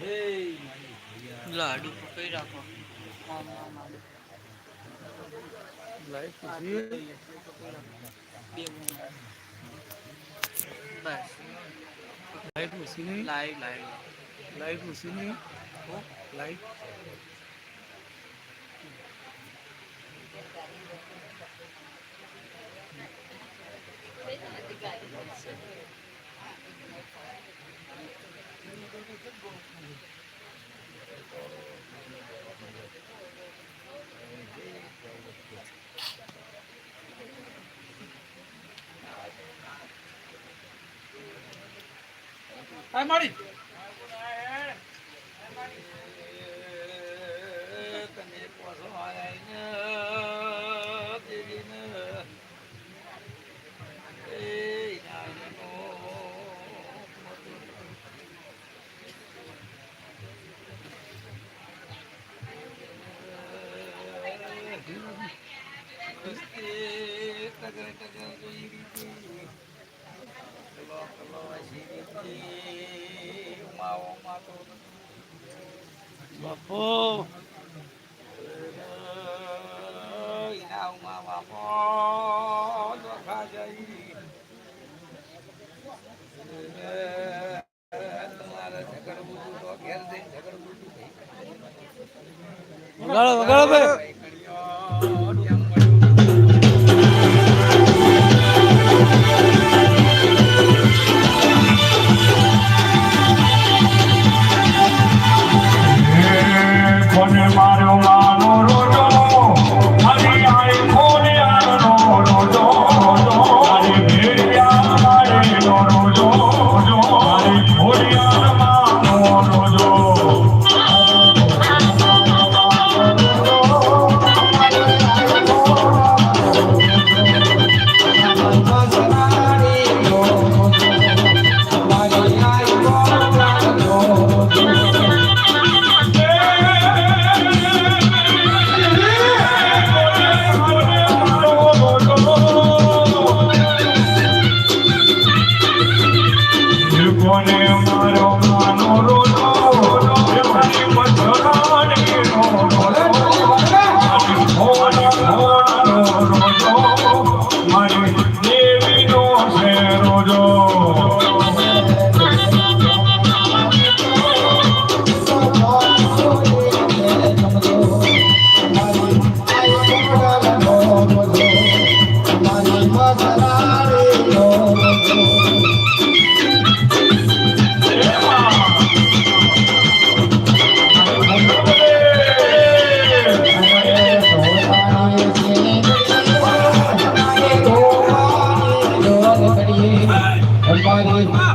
પેલા હાડું પકડી રાખો? લાઈટ બસ. લાઈટ નહીં લાઈવ લાઈવ. લાઈટ પૂછી નહીં હો લાઈટ આ મારી કને બાપો. તમારે ઝઘડ તો ઘેર જઈને ઝઘડ બુજુ વગાડો વગાડો ભાઈ.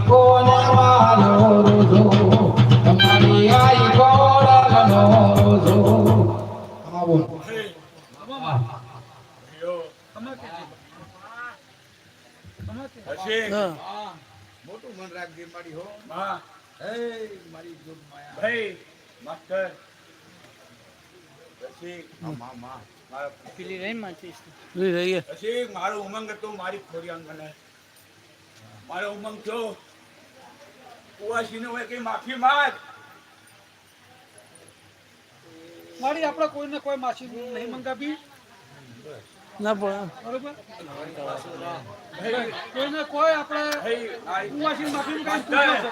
કોને વાલો રોજો તમારી આઈ ગોળનો રોજો હા મોટું મન રાખજે મારી હો હા હે મારી જોગ માયા મારા ઉમંગ હતો મારી ખોડિયાન મને મારો ઉમંગ થયો કુવાસીનો હોય કઈ માફી માગ. મારી આપણે કોઈને કોઈ માફી નહીં મંગાવી. ના પણ બરોબર? કોઈને કોઈ આપણે કુવાસી માફી માસ્ટર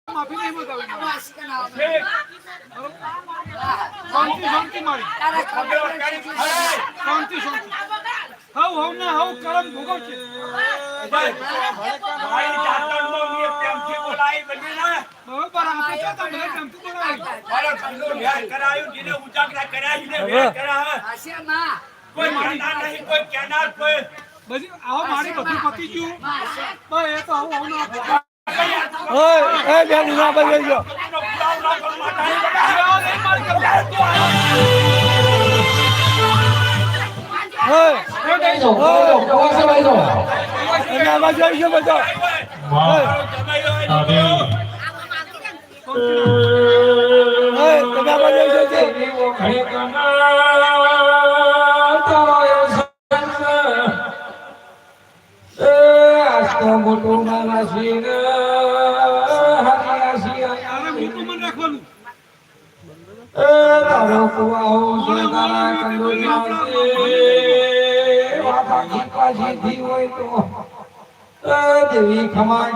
માફી નહીં બતાવી શાંતિ શાંતિ મારી શાંતિ શાંતિ હવ હવ ના હવ કરમ ભોગવશે બરોબર આપણે તો તમને ગમતું બોલાવી કરાયું જેને ઉજાગરા કરાય જેને કરાવે કોઈ માનતા નહીં કોઈ કેનાર કોઈ બધી એ તો આવું આવું ઓય એ બેન ના ભાઈ ગયો મોટું નાના સિંહ મન રાખવાનું. એ તારો કુવાઓ જે તારા કંદોરિયા છે. વાતા પાસેથી હોય તો. દેવી ખમા